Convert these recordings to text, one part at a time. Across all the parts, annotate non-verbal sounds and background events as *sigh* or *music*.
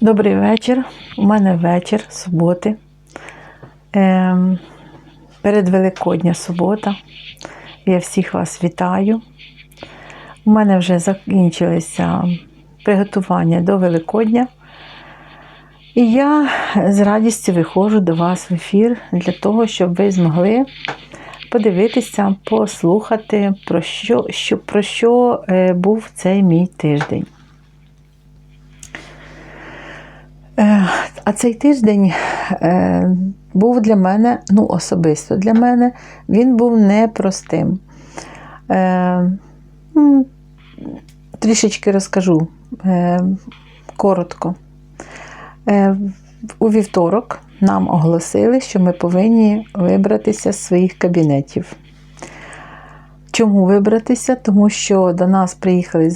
Добрий вечір. У мене вечір суботи. Ем, передвеликодня субота. Я всіх вас вітаю. У мене вже закінчилися приготування до Великодня. І я з радістю виходжу до вас в ефір для того, щоб ви змогли подивитися, послухати, про що, що, про що е, був цей мій тиждень. Е, А цей тиждень е, був для мене, ну особисто для мене, він був непростим. Е, Трішечки розкажу е, коротко. Е, У вівторок нам оголосили, що ми повинні вибратися з своїх кабінетів. Чому вибратися? Тому що до нас приїхали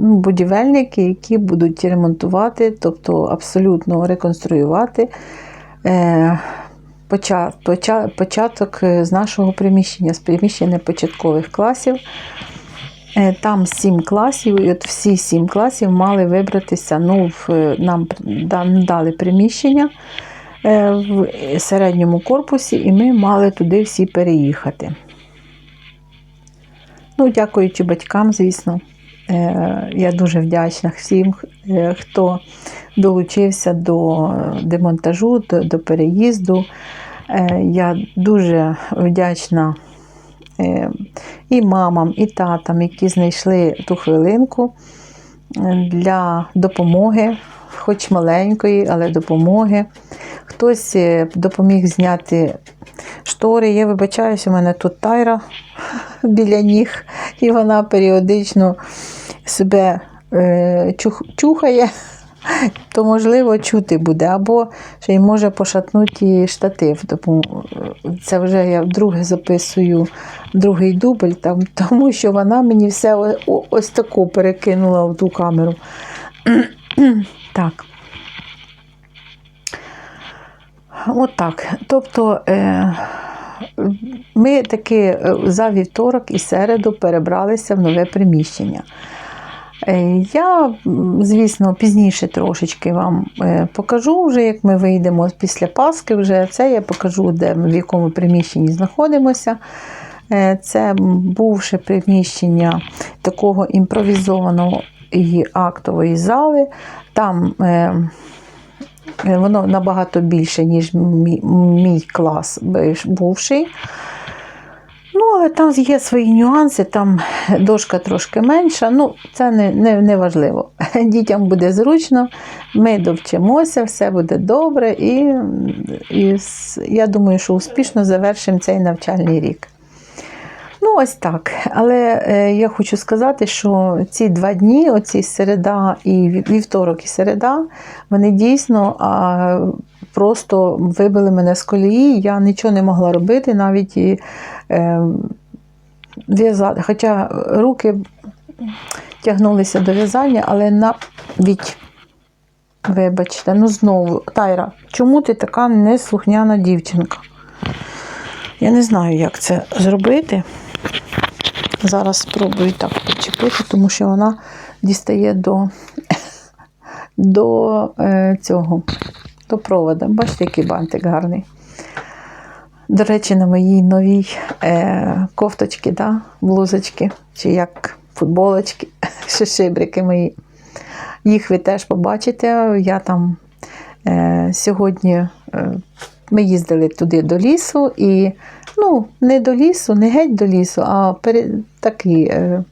ну, будівельники, які будуть ремонтувати, тобто абсолютно реконструювати е, поча... Поча... початок е, з нашого приміщення, з приміщення початкових класів. Е, Там сім класів, і от всі сім класів мали вибратися. Ну, в, нам дали приміщення в середньому корпусі, і ми мали туди всі переїхати. Ну, дякуючи батькам, звісно. Е, Я дуже вдячна всім, е, хто долучився до демонтажу, до, переїзду. Е, Я дуже вдячна і мамам, і татам, які знайшли ту хвилинку для допомоги, хоч маленької, але допомоги. Хтось допоміг зняти штори. Я вибачаюся, у мене тут тайра біля ніг, і вона періодично себе е, чух, чухає, то можливо чути буде. Або ще й може пошатнути штатив. Тому це вже я вдруге записую другий дубль, там, *laughs* тому що вона мені все ось таку перекинула в ту камеру. *clears throat* так. Отак. Тобто е, ми таки е, за вівторок і середу перебралися в нове приміщення. Е, Я, звісно, пізніше трошечки вам е, покажу, вже як ми вийдемо після Пасхи, вже це я покажу, де в якому приміщенні знаходимося. Це бувше приміщення такого імпровізованого і актової зали. Там Воно набагато більше, ніж мій, мій клас бувший. Ну, але там є свої нюанси, там дошка трошки менша. Ну, це не, не, не важливо. *laughs* Дітям буде зручно, ми довчимося, все буде добре, і, і я думаю, що успішно завершимо цей навчальний рік. Ну, ось так. Але е, я хочу сказати, що ці два дні, оці середа і вівторок і середа, вони дійсно а, просто вибили мене з колії. Я нічого не могла робити, навіть і е, в'язати. Хоча руки тягнулися до в'язання, але навіть, вибачте, ну знову, Тайра, чому ти така неслухняна дівчинка? Я не знаю, як це зробити. Зараз спробую так почепити, тому що вона дістає до, до е, цього, до провода. Бачите, який бантик гарний. До речі, на моїй новій е, кофточці, да, блузочки, чи як футболочки, *laughs* шишибрики мої. Їх ви теж побачите. Я там е, сьогодні е, ми їздили туди до лісу і ну, не до лісу, не геть до лісу, а пере, такий е,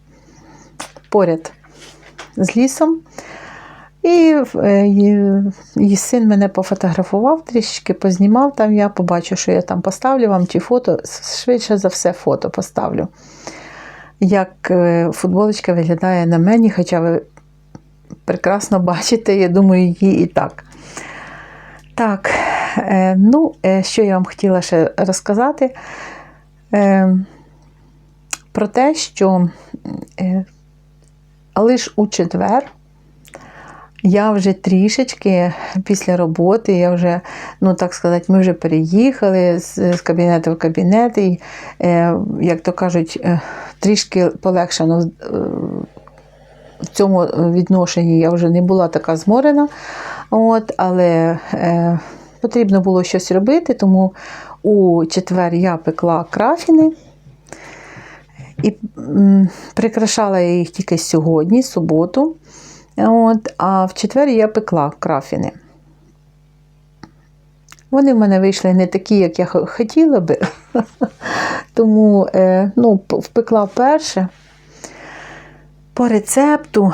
поряд з лісом. І е, її син мене пофотографував, трішки познімав там. Я побачу, що я там поставлю вам чи фото, швидше за все, фото поставлю. Як е, футболочка виглядає на мені, хоча ви прекрасно бачите, я думаю, її і так. Так, е, ну, е, що я вам хотіла ще розказати е, про те, що е, лише у четвер я вже трішечки після роботи, я вже, ну так сказати, ми вже переїхали з, кабінету в кабінет, і, е, як то кажуть, е, трішки полегшено е, в цьому відношенні я вже не була така зморена. От, але е, потрібно було щось робити, тому у четвер я пекла крафіни. І прикрашала я їх тільки сьогодні, суботу. От, а в четвер я пекла крафіни. Вони в мене вийшли не такі, як я хотіла би. *laughs* Тому е, ну, впекла перше по рецепту.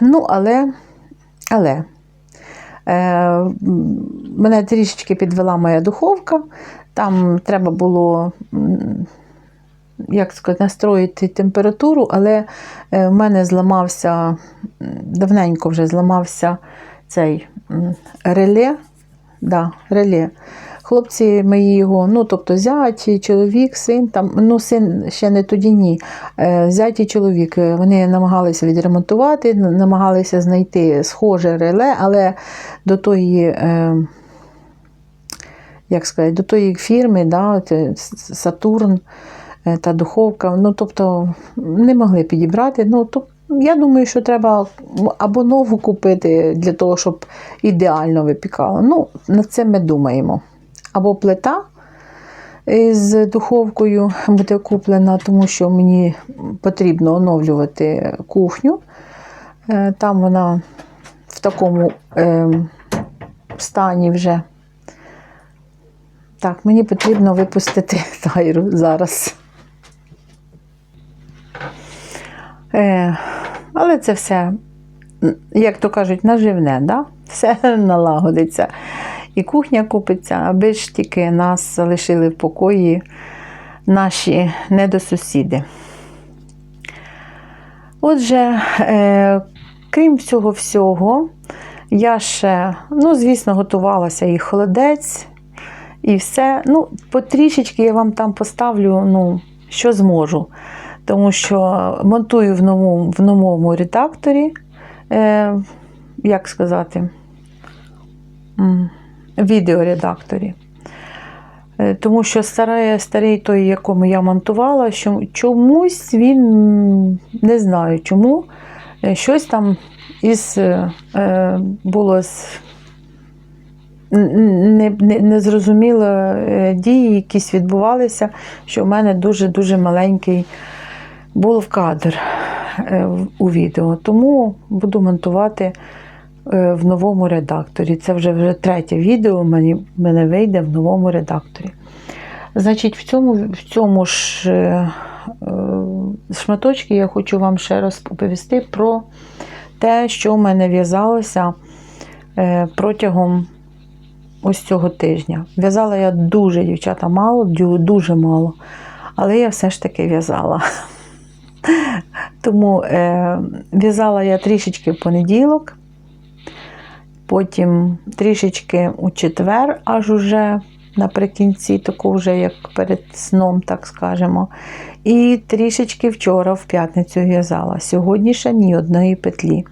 Ну, але, але мене трішечки підвела моя духовка. Там треба було. Як сказати, настроїти температуру, але е, в мене зламався, давненько вже зламався цей реле. Да, реле. Хлопці мої його, ну тобто зять, чоловік, син, там, ну син ще не тоді ні. Е, Зять і чоловік, е, вони намагалися відремонтувати, намагалися знайти схоже реле, але до тої, е, як сказати, до тої фірми, да, Сатурн та духовка, ну тобто не могли підібрати. Ну, то, я думаю, що треба або нову купити для того, щоб ідеально випікало. Ну, над цим ми думаємо. Або плита з духовкою буде куплена, тому що мені потрібно оновлювати кухню. Е, Там вона в такому е, стані вже. Так, мені потрібно випустити *laughs* тайру зараз. Е, але це все, як то кажуть, наживне, да? все *laughs* налагодиться. І кухня купиться, аби ж тільки нас залишили в покої наші недосусіди. Отже, е, крім всього всього, я ще, ну, звісно, готувалася і холодець, і все. Ну, потрішечки я вам там поставлю, ну, що зможу. Тому що монтую в новому, в новому редакторі, е, як сказати, відеоредакторі. Е, Тому що старий, старий той, якому я монтувала, що чомусь він не знаю чому. е, Щось там із е, було з не, не, незрозуміло е, дії, якісь відбувалися, що в мене дуже-дуже маленький був кадр у відео. Тому буду монтувати в новому редакторі. Це вже вже третє відео мені, мене вийде в новому редакторі. Значить, в цьому, в цьому ж е, е, шматочці я хочу вам ще розповісти про те, що в мене в'язалося е, протягом ось цього тижня. В'язала я дуже, дівчата, мало, дуже мало. Але я все ж таки в'язала. *laughs* Тому е, в'язала я трішечки в понеділок, потім трішечки у четвер, аж уже наприкінці, таку вже як перед сном, так скажемо. І трішечки вчора в п'ятницю в'язала. Сьогодні ще ні одної петлі.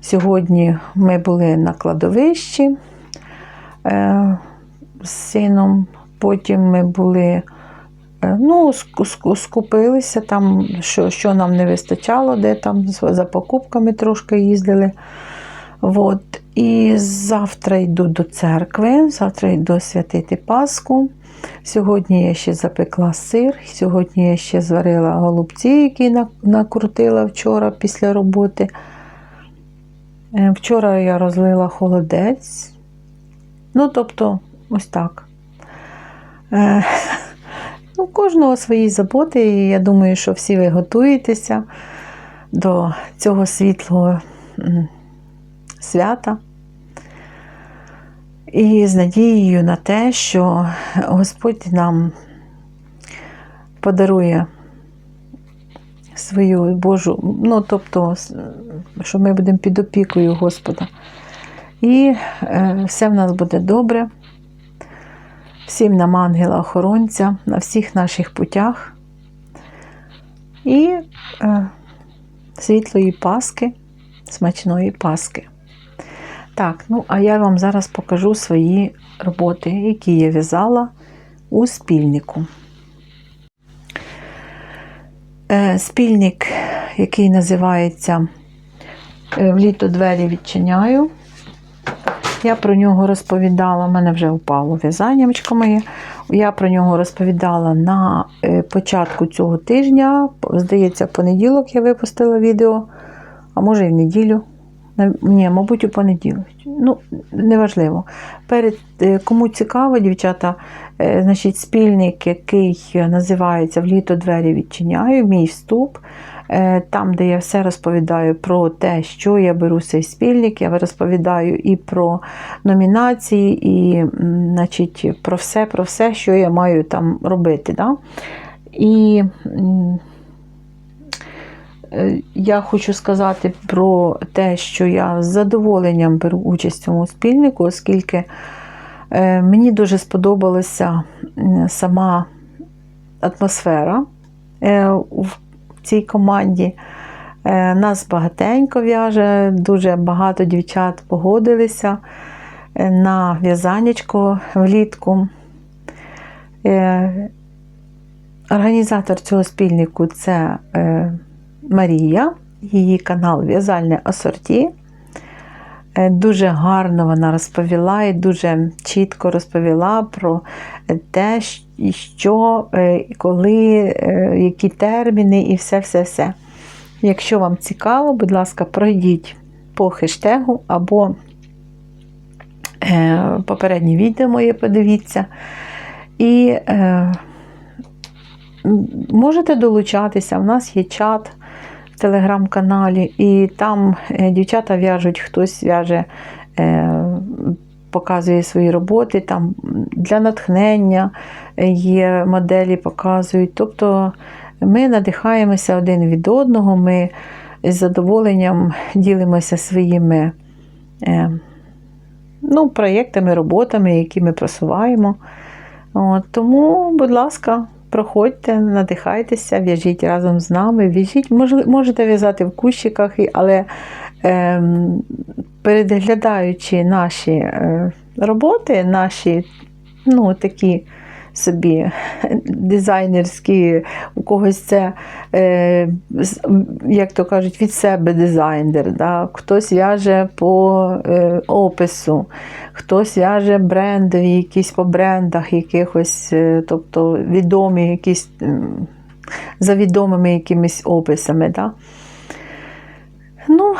Сьогодні ми були на кладовищі е, з сином, потім ми були. Е, Ну, ск- ск- скупилися там, що, що нам не вистачало, де там за покупками трошки їздили. От. І завтра йду до церкви, завтра йду святити Пасху. Сьогодні я ще запекла сир, сьогодні я ще зварила голубці, які накрутила вчора після роботи. Е, Вчора я розлила холодець. Ну, тобто, ось так. Е, *laughs* У кожного свої заботи, і я думаю, що всі ви готуєтеся до цього світлого свята. І з надією на те, що Господь нам подарує свою Божу, ну, тобто, що ми будемо під опікою Господа. І е, все в нас буде добре всім нам ангела-охоронця на всіх наших путях. І е, світлої Паски, смачної Паски. Так, ну а я вам зараз покажу свої роботи, які я в'язала у спільнику. Е, спільник, який називається е, в літо двері відчиняю. Я про нього розповідала, в мене вже впало в'язаннячко моє. Я про нього розповідала на е, початку цього тижня. Здається, в понеділок я випустила відео, а може і в неділю. Ні, мабуть, у понеділок. Ну, неважливо. Перед, е, кому цікаво, дівчата, е, значить, спільник, який називається Вліто двері відчиняю, мій вступ. Е, Там, де я все розповідаю про те, що я беру цей спільник, я розповідаю і про номінації, і значить, про все, про все, що я маю там робити. Да? І я хочу сказати про те, що я з задоволенням беру участь в цьому спільнику, оскільки е, мені дуже сподобалася сама атмосфера е, в цій команді. Е, Нас багатенько в'яже, дуже багато дівчат погодилися е, на в'язанечко влітку. Е, Організатор цього спільнику це е, Марія, її канал В'язальне Асорті. Е, Дуже гарно вона розповіла і дуже чітко розповіла про те, що, е, коли, е, які терміни і все-все-все. Якщо вам цікаво, будь ласка, пройдіть по хештегу або попереднє відео моє подивіться. І можете долучатися. У нас є чат в телеграм-каналі, і там е, дівчата в'яжуть, хтось в'яже, е, показує свої роботи. Там для натхнення е, є моделі, показують. Тобто ми надихаємося один від одного, ми з задоволенням ділимося своїми ну, проєктами, роботами, які ми просуваємо. От, тому, будь ласка, проходьте, надихайтеся, в'яжіть разом з нами, в'яжіть, Мож- можете в'язати в кущиках, але ем, переглядаючи наші е, роботи, наші ну, такі собі *laughs* дизайнерські, у когось це, е, як то кажуть, від себе дизайнер. Да? Хтось в'яже по е, опису, хтось в'яже брендові, якісь по брендах якихось, е, тобто відомі якісь м, за відомими якимись описами. Да? Ну,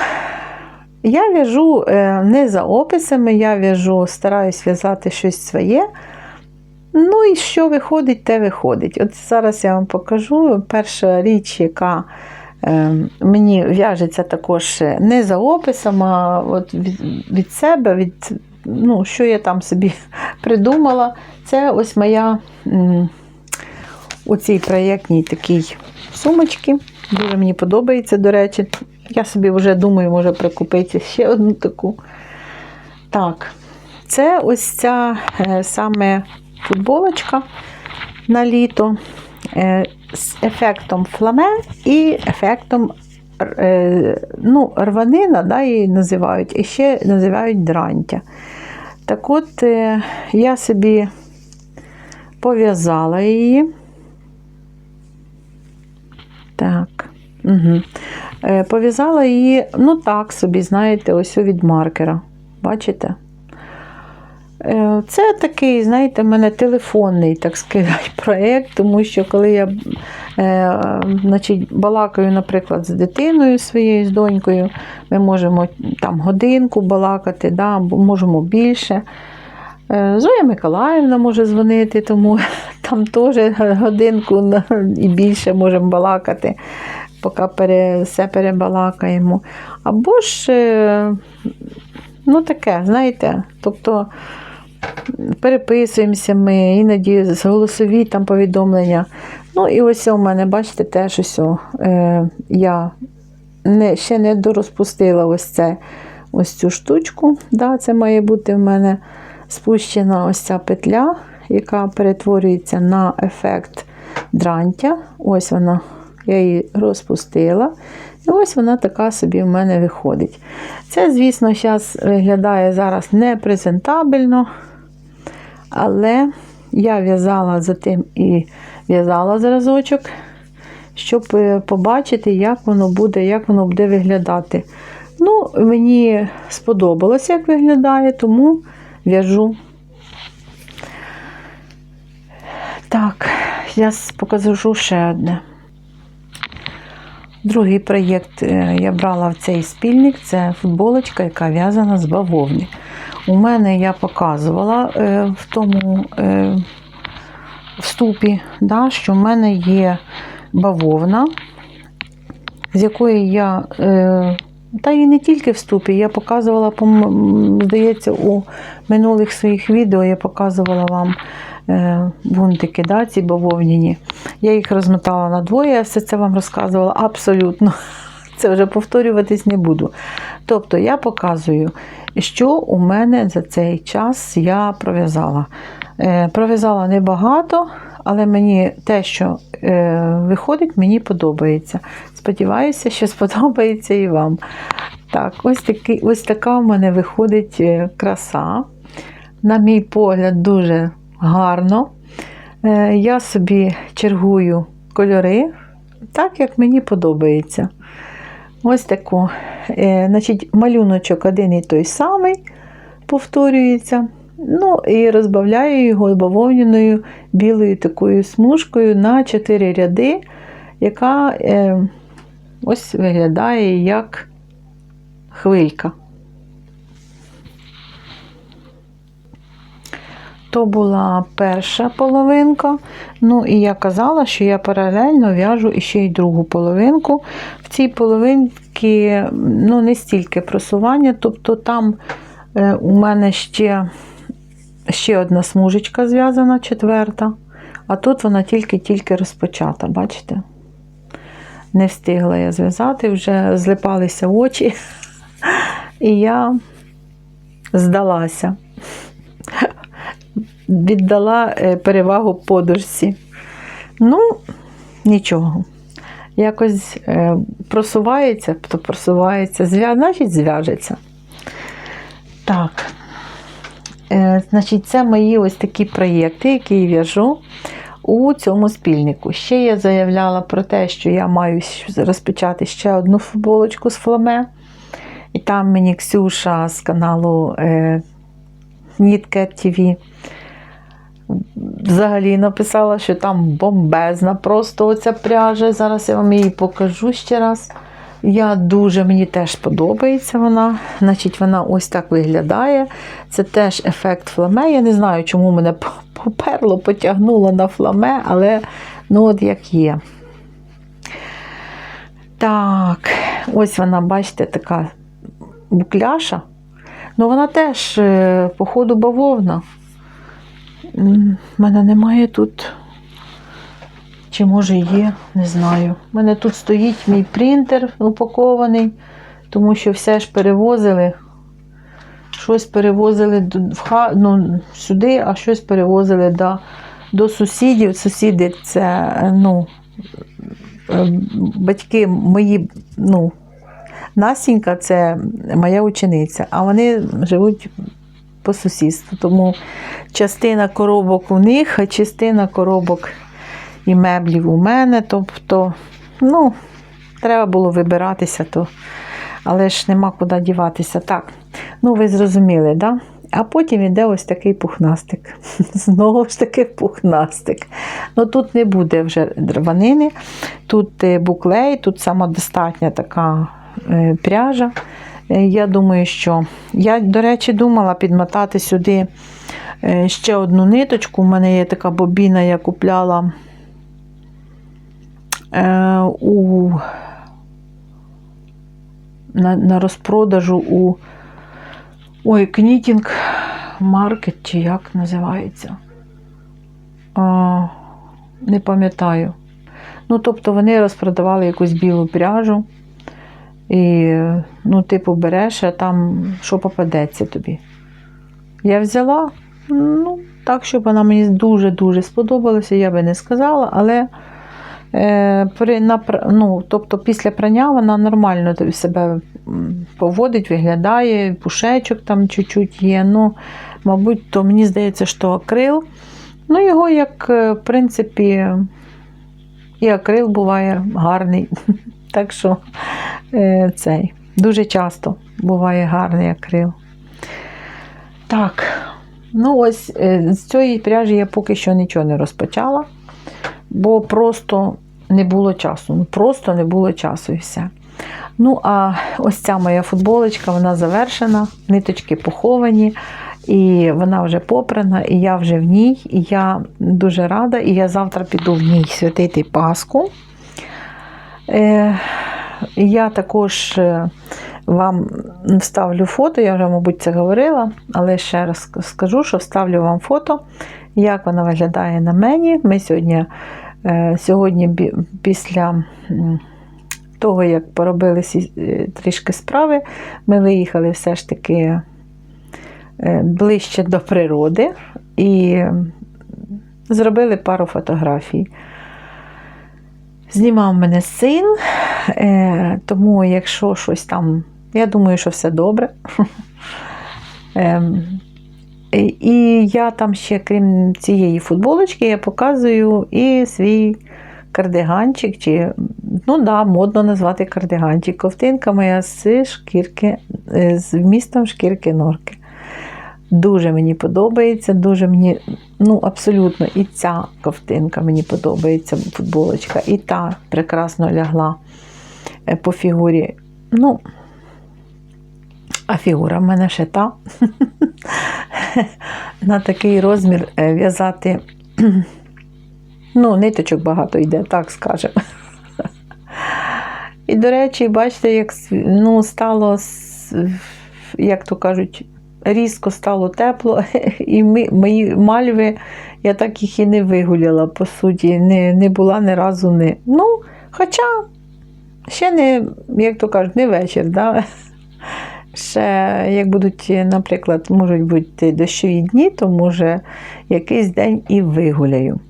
я в'яжу е, не за описами, я в'яжу, стараюсь в'язати щось своє. Ну і що виходить, те виходить. От зараз я вам покажу. Перша річ, яка е, мені в'яжеться також не за описом, а от від, себе, від, ну, що я там собі *laughs* придумала. Це ось моя у цій проєктній такій сумочці. Дуже мені подобається, до речі. Я собі вже думаю, може прикупити ще одну таку. Так, це ось ця е, саме футболочка на літо е, з ефектом фламе і ефектом е, ну, рванина, да, її називають, і ще називають дрантя. Так от е, я собі пов'язала її. Так. Угу. Пов'язала її, ну так собі, знаєте, ось від маркера. Бачите? Е, Це такий, знаєте, в мене телефонний, так сказати, *laughs* проєкт, тому що коли я е, значить, балакаю, наприклад, з дитиною своєю, з донькою, ми можемо там годинку балакати, да, можемо більше. Е, Зоя Миколаївна може дзвонити, тому *laughs* там теж годинку і більше можемо балакати, поки пере, все перебалакаємо. Або ж, е, ну таке, знаєте, тобто переписуємося ми, іноді голосові там повідомлення. Ну і ось у мене, бачите, теж ось е, я не, ще не дорозпустила ось це, ось цю штучку. Да, це має бути в мене спущена ось ця петля, яка перетворюється на ефект дрантя. Ось вона, я її розпустила. І ось вона така собі в мене виходить. Це, звісно, зараз виглядає зараз непрезентабельно, але я в'язала за тим і в'язала зразочок, щоб е, побачити, як воно буде, як воно буде виглядати. Ну, мені сподобалося, як виглядає, тому в'яжу. Так, я покажу ще одне. Другий проєкт е, я брала в цей спільник це футболочка, яка в'язана з бавовни. У мене я показувала е, в тому е, вступі, да, що в мене є бавовна, з якої я, е, та і не тільки вступі, я показувала, здається, у минулих своїх відео я показувала вам е, бунтики, да, ці бавовняні. Я їх розмотала на двоє, я все це вам розказувала абсолютно. Це вже повторюватись не буду. Тобто я показую, що у мене за цей час я пров'язала. Е, пров'язала небагато, але мені те, що е, виходить, мені подобається. Сподіваюся, що *laughs* сподобається і вам. Так, ось, такий, ось така в мене виходить е, краса. На мій погляд, дуже гарно. Я собі чергую кольори, так як мені подобається. Ось таку. Е, Значить, малюночок один і той самий повторюється. Ну і розбавляю його бавовняною білою такою смужкою на 4 ряди, яка е, ось виглядає як хвилька. То була перша половинка. Ну і я казала, що я паралельно в'яжу іще й другу половинку. В цій половинці ну, не стільки просування, тобто там е, у мене ще, ще одна смужечка зв'язана, четверта, а тут вона тільки-тільки розпочата, бачите? Не встигла я зв'язати, вже злипалися очі, *laughs* і я здалася віддала е, перевагу подушці. Ну, нічого. Якось е, просувається, то просувається, зв'я... значить зв'яжеться. Так. Е, Значить, це мої ось такі проєкти, які я в'яжу у цьому спільнику. Ще я заявляла про те, що я маю розпочати ще одну футболочку з фламе. І там мені Ксюша з каналу Knitcat TV взагалі написала, що там бомбезна просто оця пряжа. Зараз я вам її покажу ще раз. Я дуже, мені теж подобається вона. Значить, вона ось так виглядає. Це теж ефект фламе. Я не знаю, чому мене поперло, потягнуло на фламе, але ну от як є. Так, ось вона, бачите, така букляша. Ну, вона теж, е, походу, бавовна. У мене немає тут. Чи може є, не знаю. У мене тут стоїть мій принтер упакований, тому що все ж перевозили. Щось перевозили в ну, сюди, а щось перевозили до, до сусідів. Сусіди це ну, батьки мої, ну, Настінька це моя учениця, а вони живуть по сусідству. Тому частина коробок у них, а частина коробок і меблів у мене. Тобто, ну, треба було вибиратися, то, але ж нема куди діватися. Так, ну ви зрозуміли, да? А потім йде ось такий пухнастик. *laughs* Знову ж таки пухнастик. Ну Тут не буде вже дрванини, тут е, буклей, тут самодостатня така е, пряжа. Е, Я думаю, що я, до речі, думала підмотати сюди е, ще одну ниточку. У мене є така бобіна, я купляла е, у, на, на розпродажу у ой, Knitting Market, чи як називається. А, не пам'ятаю. Ну, тобто вони розпродавали якусь білу пряжу. І, ну, типу, береш, а там що попадеться тобі. Я взяла, ну, так, щоб вона мені дуже-дуже сподобалася, я би не сказала, але е, при, на, ну, тобто після прання вона нормально себе поводить, виглядає, пушечок там чуть-чуть є. Ну, Мабуть, то мені здається, що акрил. Ну, його, як, в принципі, і акрил буває гарний. Так що е, цей. Дуже часто буває гарний акрил. Так, ну ось е, з цієї пряжі я поки що нічого не розпочала, бо просто не було часу. Ну, просто не було часу і все. Ну, а ось ця моя футболочка, вона завершена, ниточки поховані, і вона вже попрана, і я вже в ній, і я дуже рада, і я завтра піду в ній святити Пасху. Е, я також е, вам вставлю фото, я вже, мабуть, це говорила, але ще раз скажу, що вставлю вам фото, як вона виглядає на мені. Ми сьогодні, е, сьогодні після того, як поробили трішки справи, ми виїхали все ж таки ближче до природи і зробили пару фотографій. Знімав мене син, е, тому якщо щось там, я думаю, що все добре. *laughs* Ем, і- я там ще, крім цієї футболочки, я показую і свій кардиганчик, чи, ну да, модно назвати кардиганчик. Ковтинка моя з шкірки, е, з вмістом шкірки норки. Дуже мені подобається, дуже мені, ну абсолютно, і ця ковтинка мені подобається, футболочка, і та прекрасно лягла е, по фігурі. Ну, а фігура в мене ще та. *laughs* На такий розмір е, в'язати, *clears throat* ну, ниточок багато йде, так скажемо. *laughs* І, до речі, бачите, як ну, стало, як то кажуть, різко стало тепло, *laughs* і ми, мої мальви, я так їх і не вигуляла, по суті, не, не була ні разу не. Ну, хоча ще не, як то кажуть, не вечір. Да? *laughs* Ще, як будуть, наприклад, можуть бути дощові дні, то може якийсь день і вигуляю.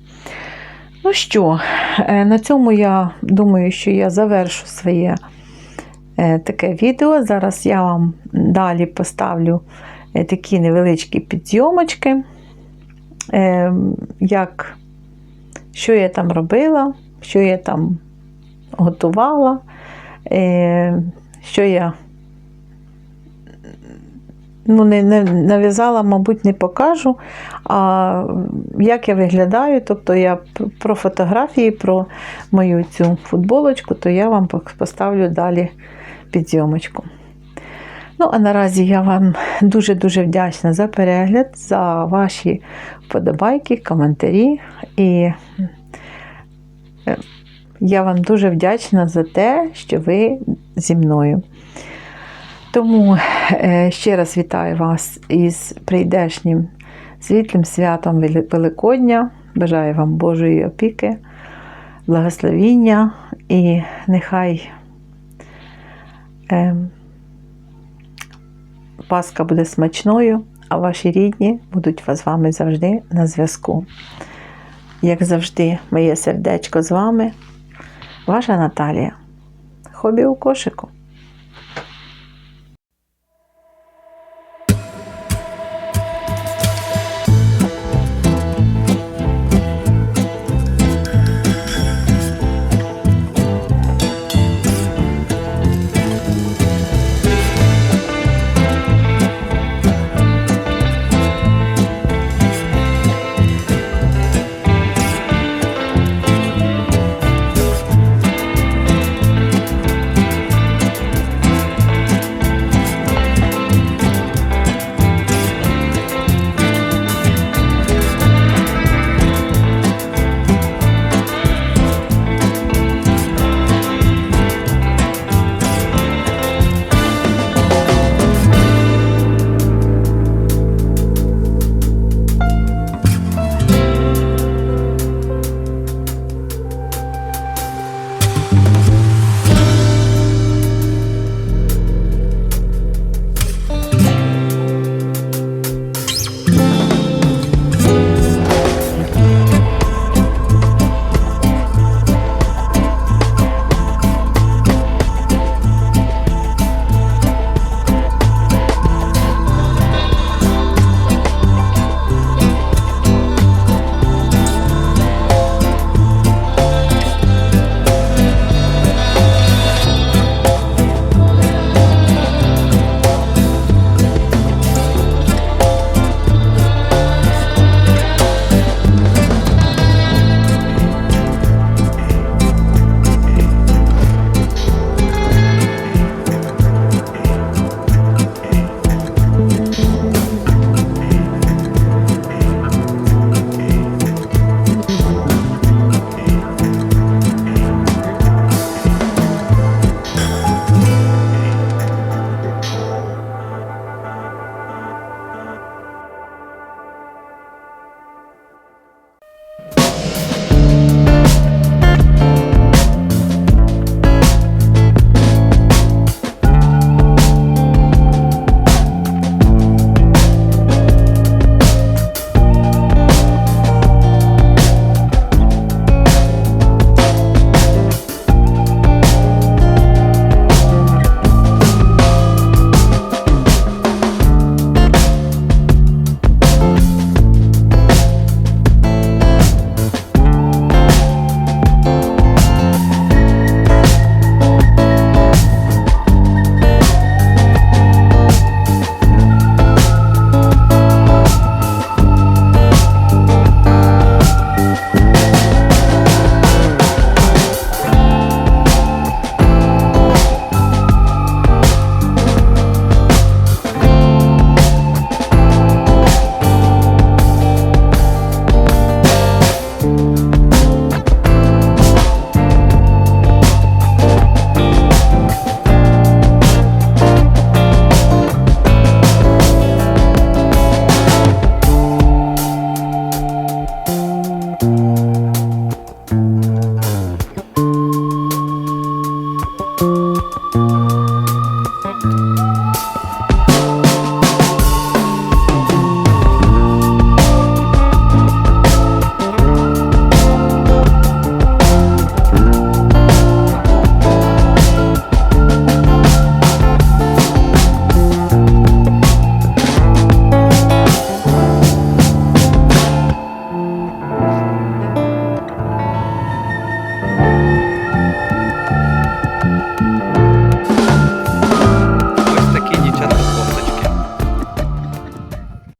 Ну що, е, на цьому я думаю, що я завершу своє е, таке відео. Зараз я вам далі поставлю такі невеличкі підйомочки, е, як, що я там робила, що я там готувала, е, що я ну, не, не нав'язала, мабуть, не покажу. А як я виглядаю, тобто я про фотографії, про мою цю футболочку, то я вам поставлю далі підйомочку. Ну, а наразі я вам дуже-дуже вдячна за перегляд, за ваші вподобайки, коментарі. І е, я вам дуже вдячна за те, що ви зі мною. Тому е, ще раз вітаю вас із прийдешнім світлим святом Великодня. Бажаю вам Божої опіки, благословіння і нехай Пасха буде смачною, а ваші рідні будуть з вами завжди на зв'язку. Як завжди, моє сердечко з вами, ваша Наталія. Хобі у кошику.